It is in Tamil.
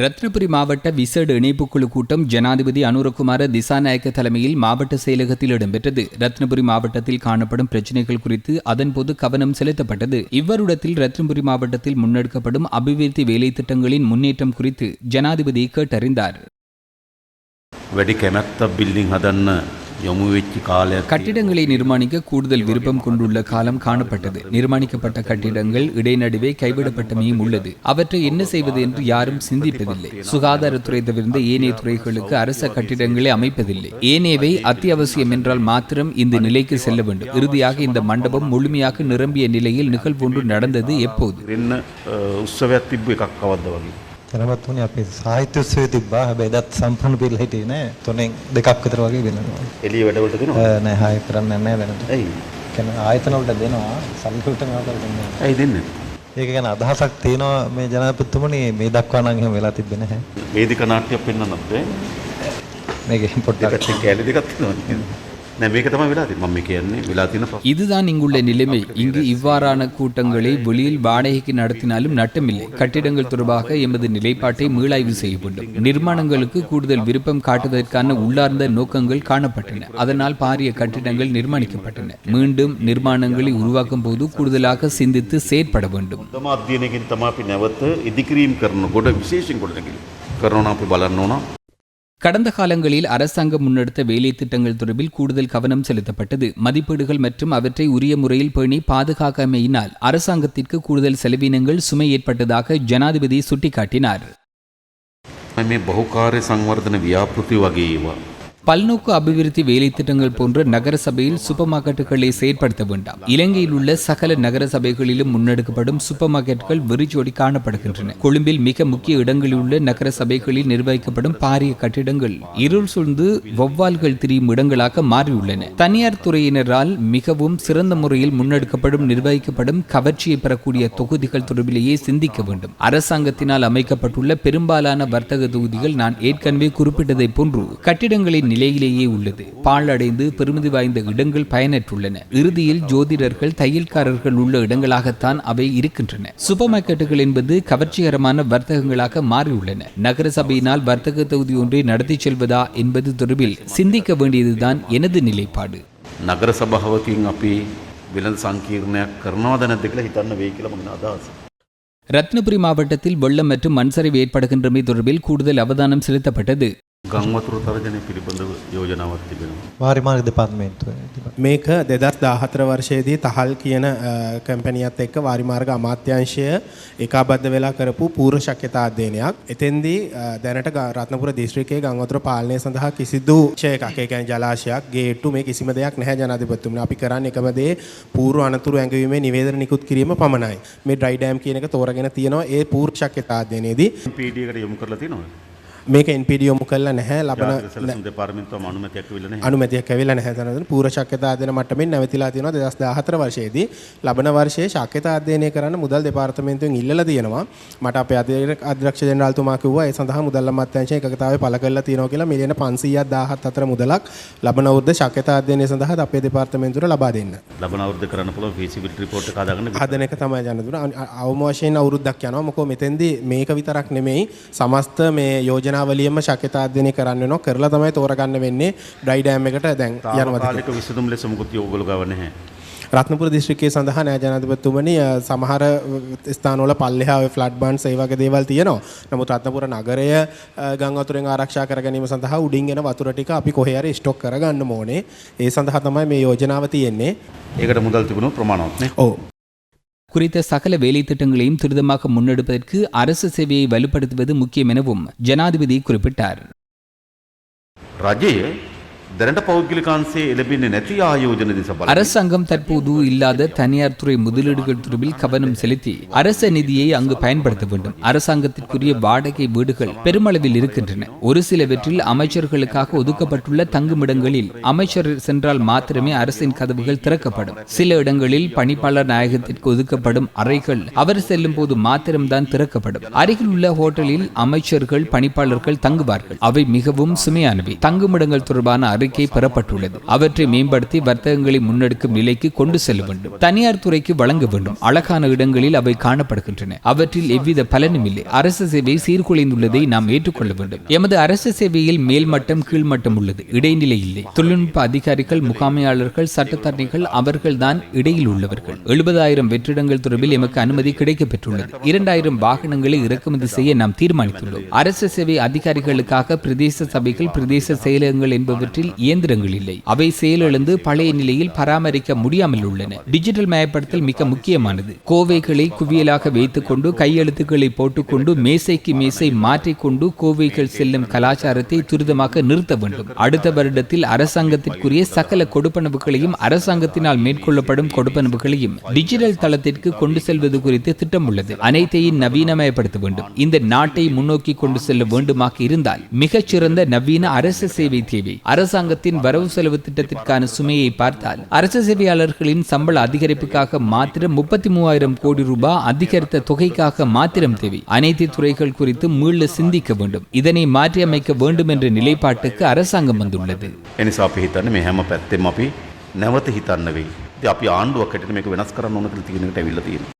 ரத்னபுரி மாவட்ட விசேட இணைப்புக்குழு கூட்டம் ஜனாதிபதி அனுரகுமார திசாநாயக்க தலைமையில் மாவட்ட செயலகத்தில் இடம்பெற்றது. ரத்னபுரி மாவட்டத்தில் காணப்படும் பிரச்சினைகள் குறித்து அதன்போது கவனம் செலுத்தப்பட்டது. இவ்வருடத்தில் ரத்னபுரி மாவட்டத்தில் முன்னெடுக்கப்படும் அபிவிருத்தி வேலை திட்டங்களின் முன்னேற்றம் குறித்து ஜனாதிபதி கேட்டறிந்தார். வெடிக்கெனத்த பில்டிங் அதன்னு கட்டிடங்களை நிர்மாணிக்க கூடுதல் விருப்பம் கொண்டுள்ள காலம் காணப்பட்டது நிர்மாணிக்கப்பட்ட கட்டிடங்கள் இடைநடுவே கைவிடப்பட்டமையும் உள்ளது அவற்றை என்ன செய்வது என்று யாரும் சிந்திப்பதில்லை சுகாதாரத்துறை தவிர்ந்த ஏனைய துறைகளுக்கு அரச கட்டிடங்களை அமைப்பதில்லை ஏனையவை அத்தியாவசியம் என்றால் மாத்திரம் இந்த நிலைக்கு செல்ல வேண்டும் இறுதியாக இந்த மண்டபம் முழுமையாக நிரம்பிய நிலையில் நிகழ்வொன்று நடந்தது எப்போது என்ன තැනවත් වුණේ අපි සාහිත්‍ය උත්සවය තිබ්බා හැබැයි එදත් සම්පූර්ණ පිළ හිටියේ නෑ තුනෙන් දෙකක් විතර වගේ වෙනවා. එලිය වැඩවලට දෙනවා. නෑ හාය කරන්න නෑ වෙනද. ඇයි කියන්නේ ආයතන වලට දෙනවා මේවා කරලා දෙන්නේ නෑ. ඇයි දෙන්න ඒක ගැන අදහසක් තියෙනවා මේ ජනාධිපතිතුමනි මේ දක්වා නම් එහෙම වෙලා තිබෙන්නේ නැහැ. වේදික නාට්‍යයක් පෙන්වන්නත් බෑ. මේකෙන් පොඩ්ඩක් කෑලි දෙකක් තියෙනවා இதுதான் இங்குள்ள நிலைமை இங்கு இவ்வாறான கூட்டங்களை வெளியில் வாடகைக்கு நடத்தினாலும் நட்டமில்லை கட்டிடங்கள் தொடர்பாக எமது நிலைப்பாட்டை மீளாய்வு செய்ய வேண்டும் நிர்மாணங்களுக்கு கூடுதல் விருப்பம் காட்டுவதற்கான உள்ளார்ந்த நோக்கங்கள் காணப்பட்டன அதனால் பாரிய கட்டிடங்கள் நிர்மாணிக்கப்பட்டன மீண்டும் நிர்மாணங்களை உருவாக்கும் போது கூடுதலாக சிந்தித்து செயற்பட வேண்டும். கருணா போய் வளரணும்னா கடந்த காலங்களில் அரசாங்கம் முன்னெடுத்த வேலை திட்டங்கள் தொடர்பில் கூடுதல் கவனம் செலுத்தப்பட்டது. மதிப்பீடுகள் மற்றும் அவற்றை உரிய முறையில் பேணி பாதுகாக்காமையினால் அரசாங்கத்திற்கு கூடுதல் செலவினங்கள் சுமை ஏற்பட்டதாக ஜனாதிபதி சுட்டிக்காட்டினார். பல்நோக்கு அபிவிருத்தி வேலைத்திட்டங்கள் போன்ற நகர சபையில் சூப்பர் மார்க்கெட்டுகளை செயற்படுத்த வேண்டாம். இலங்கையில் உள்ள சகல நகர சபைகளிலும் முன்னெடுக்கப்படும் சூப்பர் மார்க்கெட்டுகள் வெறிச்சோடி காணப்படுகின்றன. கொழும்பில் மிக முக்கிய இடங்களில் உள்ள நகர சபைகளில் நிர்வகிக்கப்படும் பாரிய கட்டிடங்கள் இருள் சூழ்ந்து வௌவால்கள் திரியும் இடங்களாக மாறியுள்ளன. தனியார் துறையினரால் மிகவும் சிறந்த முறையில் முன்னெடுக்கப்படும் நிர்வகிக்கப்படும் கவர்ச்சியை பெறக்கூடிய தொகுதிகள் தொடர்பிலேயே சிந்திக்க வேண்டும். அரசாங்கத்தினால் அமைக்கப்பட்டுள்ள பெரும்பாலான வர்த்தக தொகுதிகள் நான் ஏற்கனவே குறிப்பிட்டதை போன்று கட்டிடங்களின் நிலையிலேயே உள்ளது பாழடைந்து பெருமதி வாய்ந்த இடங்கள் பயனற்றுள்ளன இறுதியில் ஜோதிடர்கள் தையல்காரர்கள் உள்ள இடங்களாகத்தான் அவை இருக்கின்றன சூப்பர் மார்க்கெட்டுகள் என்பது கவர்ச்சிகரமான வர்த்தகங்களாக மாறியுள்ளன நகர சபையினால் வர்த்தக தொகுதி ஒன்றை நடத்தி செல்வதா என்பது தொடர்பில் சிந்திக்க வேண்டியதுதான் எனது நிலைப்பாடு නගර සභාවකින් අපි වෙළඳ සංකීර්ණයක් කරනවාද නැද්ද කියලා හිතන්න වෙයි කියලා මගේ අදහස. ரத்னபுரி மாவட்டத்தில் வெள்ளம் மற்றும் மண்சரிவு ஏற்படுகின்றமை தொடர்பில் கூடுதல் அவதானம் செலுத்தப்பட்டது ගංවතුරු තරජනය පිළිබඳව යෝජනාවක් තිබෙනවා. වාරි මාර්ග දෙපාර්තමේන්තුව තිබෙනවා. මේක දෙදස් දාහතර වර්ෂයේදී තහල් කියන කැම්පැනියත් එක්ක වාරිමාර්ග අමාත්‍යංශය ඒකාබද්ධ වෙලා කරපු පූර්ව ශක්්‍යතා අධ්‍යයනයක්. එතෙන්දී දැනට රත්නපුර දිස්ත්‍රික්කයේ ගංවතුර පාලනය සඳහා කිසිදු ක්ෂයකක් ඒ කියන්නේ ජලාශයක් ගේට්ටු මේ කිසිම දෙයක් නැහැ ජනාධිපතිතුමනි. අපි කරන්නේ එකම දේ පූර්ව අනතුරු ඇඟවීමේ නිවේදන නිකුත් කිරීම පමණයි. මේ ඩ්‍රයි ඩෑම් කියන එක තෝරගෙන තියෙනවා ඒ පූර්ව ශක්්‍යතා අධ්‍යයනයේදී. PD එකට යොමු කරලා තියෙනවා. මේක NPD යොමු කළා නැහැ. ලබන සැලසුම් දෙපාර්තමේන්තුවම අනුමැතියක් වෙලා නැහැ. අනුමැතියක් ඇවිල්ලා නැහැ. තනතුර පූර්ව ශක්්‍යතා අධ්‍යයන මට්ටමින් නැවතිලා තියෙනවා 2014 වර්ෂයේදී. ලබන වර්ෂයේ ශක්්‍යතා අධ්‍යයනය කරන්න මුදල් දෙපාර්තමේන්තුවෙන් ඉල්ලලා තියෙනවා. මට අපේ අධ්‍යක්ෂ ජෙනරාල්තුමා කිව්වා ඒ සඳහා මුදල් අමාත්‍යාංශයෙන් එකකතාවේ පළ කරලා තියෙනවා කියලා මිලියන 500ක් 1000ක් අතර මුදලක් ලබන අවුරුද්ද ශක්්‍යතා අධ්‍යයනය සඳහා අපේ දෙපාර්තමේන්තුවට ලබා දෙන්න. ලබන අවුරුද්ද කරන්න පුළුවන් feasibility report එක හදාගන්න හදන එක තමයි ජනතුර අවම වශයෙන් අවුරුද්දක් යනවා. මොකෝ මෙතෙන්දී මේක විතරක් නෙමෙයි. සමස්ත මේ යෝජනාවලියම ශක්්‍යතා අධ්‍යයනය කරන්න වෙනවා කරලා තමයි තෝරගන්න වෙන්නේ ඩ්‍රයි ඩෑම් එකට දැන් යනවා තාවකාලික විසඳුම් ලෙස මුකුත් ඔයගොල්ලෝ ගාව නැහැ. රත්නපුර දිස්ත්‍රික්කයේ සඳහා නෑ ජනාධිපතිතුමනි සමහර ස්ථානවල පල්ලෙහා ඔය ෆ්ලඩ් බන්ඩ්ස් ඒ වගේ දේවල් තියෙනවා. නමුත් රත්නපුර නගරය ගම් වතුරෙන් ආරක්ෂා කර ගැනීම සඳහා උඩින් එන වතුර ටික අපි කොහේ හරි ස්ටොක් කරගන්න ඕනේ. ඒ සඳහා තමයි මේ යෝජනාව තියෙන්නේ. ඒකට මුදල් තිබුණොත් ප්‍රමාණවත් නේ. ඔව්. குறித்த சகல வேலை திட்டங்களையும் துரிதமாக முன்னெடுப்பதற்கு அரசு சேவையை வலுப்படுத்துவது முக்கியம் எனவும் ஜனாதிபதி குறிப்பிட்டார். அரசாங்கம் தற்போது இல்லாத தனியார் துறை முதலீடுகள் தொடர்பில் கவனம் செலுத்தி அரச நிதியை அங்கு பயன்படுத்த வேண்டும். அரசாங்கத்திற்குரிய வாடகை வீடுகள் பெருமளவில் இருக்கின்றன. ஒரு சிலவற்றில் அமைச்சர்களுக்காக ஒதுக்கப்பட்டுள்ள தங்குமிடங்களில் அமைச்சர் சென்றால் மாத்திரமே அரசின் கதவுகள் திறக்கப்படும். சில இடங்களில் பணிப்பாளர் நாயகத்திற்கு ஒதுக்கப்படும் அறைகள் அவர் செல்லும் போது மாத்திரம்தான் திறக்கப்படும். அருகில் உள்ள ஹோட்டலில் அமைச்சர்கள் பணிப்பாளர்கள் தங்குவார்கள். அவை மிகவும் சுமையானவை. தங்குமிடங்கள் தொடர்பான அறை அறிக்கை பெறப்பட்டுள்ளது. அவற்றை மேம்படுத்தி வர்த்தகங்களை முன்னெடுக்கும் நிலைக்கு கொண்டு செல்ல வேண்டும். தனியார் துறைக்கு வழங்க வேண்டும். அழகான இடங்களில் அவை காணப்படுகின்றன. அவற்றில் எவ்வித பலனும் இல்லை. அரசு சேவை சீர்குலைந்துள்ளதை நாம் ஏற்றுக்கொள்ள வேண்டும். எமது அரசு சேவையில் மேல்மட்டம் கீழ்மட்டம் உள்ளது. இடைநிலை இல்லை. தொழில்நுட்ப அதிகாரிகள் முகாமையாளர்கள் சட்டத்தரணிகள் அவர்கள்தான் இடையில் உள்ளவர்கள். எழுபதாயிரம் வெற்றிடங்கள் தொடர்பில் எமக்கு அனுமதி கிடைக்கப் பெற்றுள்ளது இரண்டாயிரம் வாகனங்களை இறக்குமதி செய்ய நாம் தீர்மானித்துள்ளோம். அரசு சேவை அதிகாரிகளுக்காக பிரதேச சபைகள் பிரதேச செயலகங்கள் என்பவற்றில் இயந்திரங்கள் இல்லை. அவை செயலிழந்து பழைய நிலையில் பராமரிக்க முடியாமல் உள்ளன. டிஜிட்டல் மயப்படுத்தல் மிக முக்கியமானது. கோவைகளை குவியலாக வைத்துக்கொண்டு கையெழுத்துக்களை போட்டுக்கொண்டு மேசைக்கு மேசை மாற்றிக்கொண்டு கோவைகள் செல்லும் கலாச்சாரத்தை துரிதமாக நிறுத்த வேண்டும். அடுத்த வருடத்தில் அரசாங்கத்திற்குரிய சகல கொடுப்பனவுகளையும் அரசாங்கத்தினால் மேற்கொள்ளப்படும் கொடுப்பனவுகளையும் டிஜிட்டல் தளத்திற்கு கொண்டு செல்வது குறித்து திட்டம் உள்ளது அனைத்தையும் நவீனமயப்படுத்த வேண்டும். இந்த நாட்டை முன்னோக்கி கொண்டு செல்ல வேண்டுமாக இருந்தால் மிகச்சிறந்த நவீன அரசு சேவை தேவை. அரசாங்க அரசாங்கத்தின் வரவு செலவு திட்டத்திற்கான சுமையை பார்த்தால் அரசு சேவையாளர்களின் சம்பள அதிகரிப்புக்காக மாத்திரம் முப்பத்தி மூவாயிரம் கோடி ரூபாய் அதிகரித்த தொகைக்காக மாத்திரம் தேவை அனைத்து துறைகள் குறித்து மீள சிந்திக்க வேண்டும் இதனை மாற்றியமைக்க வேண்டும் என்ற நிலைப்பாட்டுக்கு அரசாங்கம் வந்துள்ளது එනිසා අපි හිතන්නේ මේ හැම පැත්තෙම අපි නැවත හිතන්න වෙයි. ඉතින් අපි ආණ්ඩුවක් හැටියට මේක වෙනස් කරන්න ඕන කියලා තියෙන එකට ඇවිල්ලා තියෙනවා.